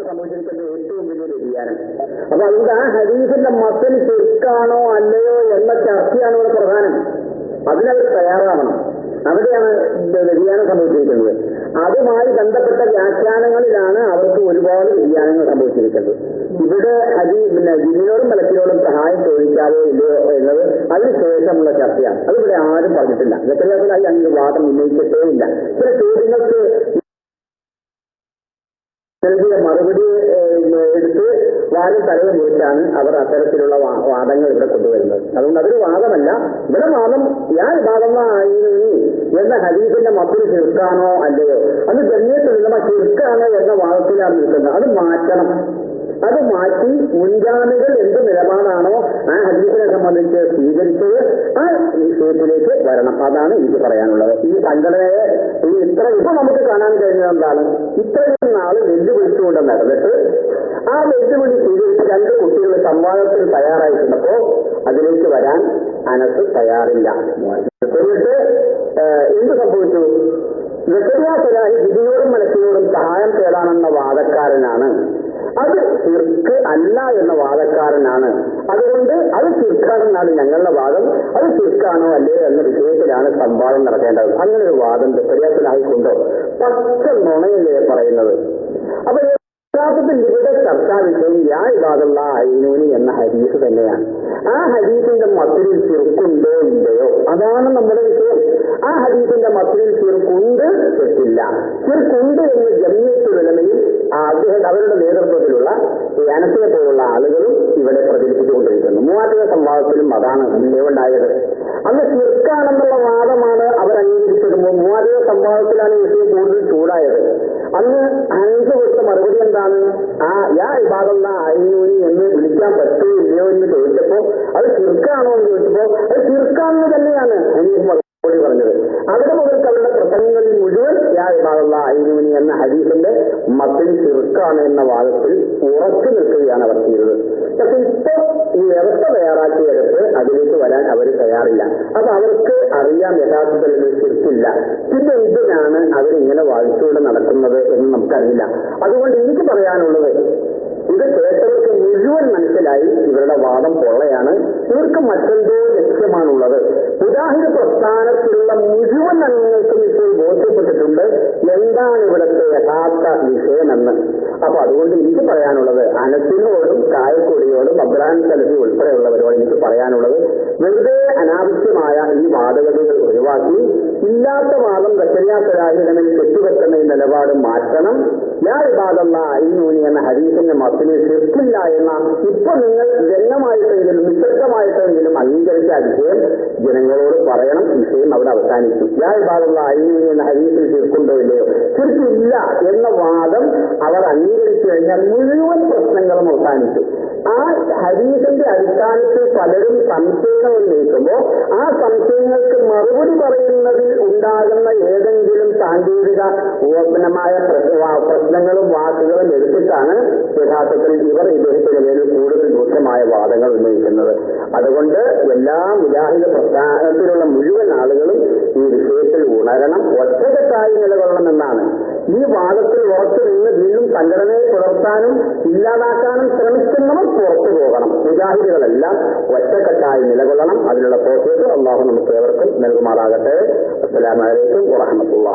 അവിടെ സംഭവിച്ചിരിക്കുന്ന ഏറ്റവും വലിയ വ്യതിയാനം. അപ്പൊ അതുകൊണ്ട് ആ ഹരീഫിന്റെ മസിൽ ശരിക്കാണോ അല്ലയോ എന്ന ചർച്ചയാണ് ഇവിടെ പ്രധാനം. അതിനവർ തയ്യാറാവണം. അവിടെയാണ് വ്യതിയാനം സംഭവിച്ചിരിക്കുന്നത്. അതുമായി ബന്ധപ്പെട്ട വ്യാഖ്യാനങ്ങളിലാണ് അവർക്ക് ഒരുപാട് വ്യതിയാനങ്ങൾ സംഭവിച്ചിരിക്കുന്നത്. ഇവിടെ അരി പിന്നെ ജിനിയോടും മലക്കിനോടും സഹായം ചോദിക്കാതെ ഇല്ലയോ എന്നത് അതിനുശേഷമുള്ള ചർച്ചയാണ്. അതിവിടെ ആരും പറഞ്ഞിട്ടില്ല. വ്യത്യാസത്തിലായി അങ്ങനെ വാദം ഉന്നയിച്ചിട്ടേ ഇല്ല. ചില ചോദ്യങ്ങൾക്ക് നൽകിയ മറുപടി എടുത്ത് വാലും തലവും കുറിച്ചാണ് അവർ അത്തരത്തിലുള്ള വാദങ്ങൾ ഇവിടെ കൊണ്ടുവരുന്നത്. അതുകൊണ്ട് അതൊരു വാദമല്ല. ഇവിടെ വാദം ഞാൻ വാദമായിരുന്നു എന്ന ഹരീഫിന്റെ മക്കൾ ചെറുക്കാണോ അല്ലയോ? അത് ജന്യത്തിലുള്ള ചെറുക്കാണോ എന്ന വാദത്തിലാണ് നിൽക്കുന്നത്. അത് മാറ്റണം. അത് മാറ്റി മുൻഗാമികൾ എന്ത് നിലപാടാണോ ആ ഹദീസിനെ സംബന്ധിച്ച് സ്വീകരിച്ചത് ആ വിഷയത്തിലേക്ക് വരണം. അതാണ് എനിക്ക് പറയാനുള്ളത്. ഈ സംഘടനയെ ഈ ഇത്ര ഇപ്പൊ നമുക്ക് കാണാൻ കഴിഞ്ഞത് എന്താണ്? ഇത്രയും നാൾ വെല്ലുവിളിച്ചുകൊണ്ട് നടന്നിട്ട് ആ വെല്ലുവിളി സ്വീകരിച്ച് രണ്ട് കുട്ടികൾ സംവാദത്തിന് തയ്യാറായിട്ടുണ്ടപ്പോ അതിലേക്ക് വരാൻ അനസ് തയ്യാറില്ല. എന്നിട്ട് എന്ത് സംഭവിച്ചു? വെക്കറിയ സലാഹി വിധിയോടും മനസ്സിനോടും സഹായം തേടാനെന്ന വാദക്കാരനാണ് അത് ചിർക്ക് അല്ല എന്ന വാദക്കാരനാണ്. അതുകൊണ്ട് അത് ചിർക്കാണെന്നാണ് ഞങ്ങളുടെ വാദം. അത് ശിർക്കാണോ അല്ലേ എന്ന വിഷയത്തിലാണ് സംവാദം നടക്കേണ്ടത്. അങ്ങനെ ഒരു വാദം വെക്കറിയാത്തിലായിക്കൊണ്ടോ പച്ച നുണയല്ലേ പറയുന്നത്. അപ്പൊ യഥാർത്ഥത്തിൽ ഇവിടെ ചർച്ചാ വിഷയം യാ ഇബാദുള്ള അയ്യൂനി എന്ന ഹരീസ് തന്നെയാണ്. ആ ഹരീസിന്റെ മത്തിരിൽ ചെറുക്കുണ്ടോ ഇല്ലയോ? അതാണ് നമ്മുടെ വിഷയം. ആ ഹരീസിന്റെ മത്തിരിൽ ചെറുക്കുണ്ട് തെറ്റില്ല. ചെറുക്കുണ്ട് എന്ന് ജമ്യത്ത് അനസിനെ പോലുള്ള ആളുകളും ഇവിടെ പ്രചരിപ്പിച്ചുകൊണ്ടിരിക്കുന്നു. മൂവാറ്റുക സംവാദത്തിലും അതാണ് ഉണ്ടായത്. അന്ന് ചെറുക്കാണെന്നുള്ള വാദമാണ് അവർ അംഗീകരിച്ചത് മൂവാറ്റുക സംവാദത്തിലാണ് വിഷയം കൂടുതൽ ചൂടായത്. അന്ന് അഞ്ച് കൊടുത്ത മറുപടി എന്താണ്? ആ യാ വിഭാഗം ആയിരുന്നു എന്ന് വിളിക്കാൻ ഇല്ലയോ എന്ന് ചോദിച്ചപ്പോ അത് ചെറുക്കാണോ എന്ന് ചോദിച്ചപ്പോ അത് ചെറുക്കാണെന്ന് തന്നെയാണ് ഹനീഫ് മറുപടി പറഞ്ഞത് അവിടെ മുതൽക്ക് അവരുടെ പ്രസംഗങ്ങളിൽ മുഴുവൻ യാ ഇബാദുള്ള അയ്യൂനി എന്ന ഹരീഫിന്റെ മത്തിൽ ചെറുക്കാണ് എന്ന വാദത്തിൽ ഉറച്ചു നിൽക്കുകയാണ് അവർ ചെയ്തത്. പക്ഷെ ഇപ്പൊ ഈ വ്യവസ്ഥ തയ്യാറാക്കിയെടുത്ത് അതിലേക്ക് വരാൻ അവർ തയ്യാറില്ല. അപ്പൊ അവർക്ക് അറിയാൻ യഥാർത്ഥത്തിൽ ഇത് ചെറുക്കില്ല പിന്നെ എന്തിനാണ് അവരിങ്ങനെ വായിച്ചുകൊണ്ട് നടക്കുന്നത് എന്ന് നമുക്കറിയില്ല. അതുകൊണ്ട് എനിക്ക് പറയാനുള്ളത് ഇത് കേട്ടവർക്ക് മുഴുവൻ മനസ്സിലായി ഇവരുടെ വാദം പൊള്ളയാണ്. ഇവർക്ക് മറ്റെന്തോ ലക്ഷ്യമാണുള്ളത്. ഉദാഹരണ പ്രസ്ഥാനത്തിലുള്ള മുഴുവൻ അംഗങ്ങൾക്കും ബോധ്യപ്പെട്ടിട്ടുണ്ട് എന്താണ് ഇവിടുത്തെ യഥാർത്ഥ വിഷയമെന്ന്? അപ്പൊ അതുകൊണ്ട് എനിക്ക് പറയാനുള്ളത് അനസിനോടും കായക്കൊടിയോടും അബ്രാൻ സലഫി ഉൾപ്പെടെയുള്ളവരോട് എനിക്ക് പറയാനുള്ളത് വെറുതെ അനാവശ്യമായ ഈ വാദഗതികൾ ഒഴിവാക്കി ഇല്ലാത്ത വാദം ദശര്യാസരാഹിതനിൽ കെട്ടുവെക്കുന്ന ഈ നിലപാട് മാറ്റണം. അയിനൂനി എന്ന ഹരീഫിന്റെ മത്തിനെ ശിർക്കില്ല എന്ന ഇപ്പൊ നിങ്ങൾ രംഗമായിട്ടെങ്കിലും നിശബ്ദമായിട്ടെങ്കിലും അംഗീകരിച്ച വിഷയം ജനങ്ങളോട് പറയണം വിഷയം അവിടെ അവസാനിച്ചു ഞാൻ ഇബാദല്ല അയിനൂനി എന്ന ഹരീഫിൽ ശിർക്കുണ്ടോ ഇല്ലയോ? ശിർക്കില്ല എന്ന വാദം അവർ അംഗീകരിച്ചു കഴിഞ്ഞാൽ മുഴുവൻ പ്രശ്നങ്ങളും അവസാനിച്ചു ആ ഹരീഫിന്റെ അടിസ്ഥാനത്തിൽ പലരും സംശയങ്ങൾ ഉന്നയിക്കുമ്പോൾ ആ പറയുന്നതിൽ ഉണ്ടാകുന്ന ഏതെങ്കിലും സാങ്കേതിക ഓപനമായ പ്രശ്നങ്ങളും വാക്കുകളും എടുത്തിട്ടാണ് യഥാർത്ഥത്തിൽ ഇവർ ഇദ്ദേഹത്തിന് കൂടുതൽ രൂക്ഷമായ വാദങ്ങൾ ഉന്നയിക്കുന്നത്. അതുകൊണ്ട് എല്ലാ മുജാഹിദ പ്രസ്ഥാനത്തിലുള്ള മുഴുവൻ ആളുകളും ഈ വിഷയത്തിൽ ഉണരണം ഒറ്റകെട്ടായി നിലകൊള്ളണമെന്നാണ്. ഈ വാദത്തിൽ ഉറച്ചു സംഘടനയെ പുലർത്താനും ഇല്ലാതാക്കാനും ശ്രമിക്കുന്നവർ പുറത്തു പോകണം. മുജാഹിദുകളെല്ലാം ഒറ്റക്കെട്ടായി നിലകൊള്ളണം. അതിനുള്ള പ്രോസസ് അള്ളാഹു നമുക്ക് ഏവർക്കും നൽകുമാറാകട്ടെ. അസ്സലാമലൈക്കും വറഹമത്തുള്ള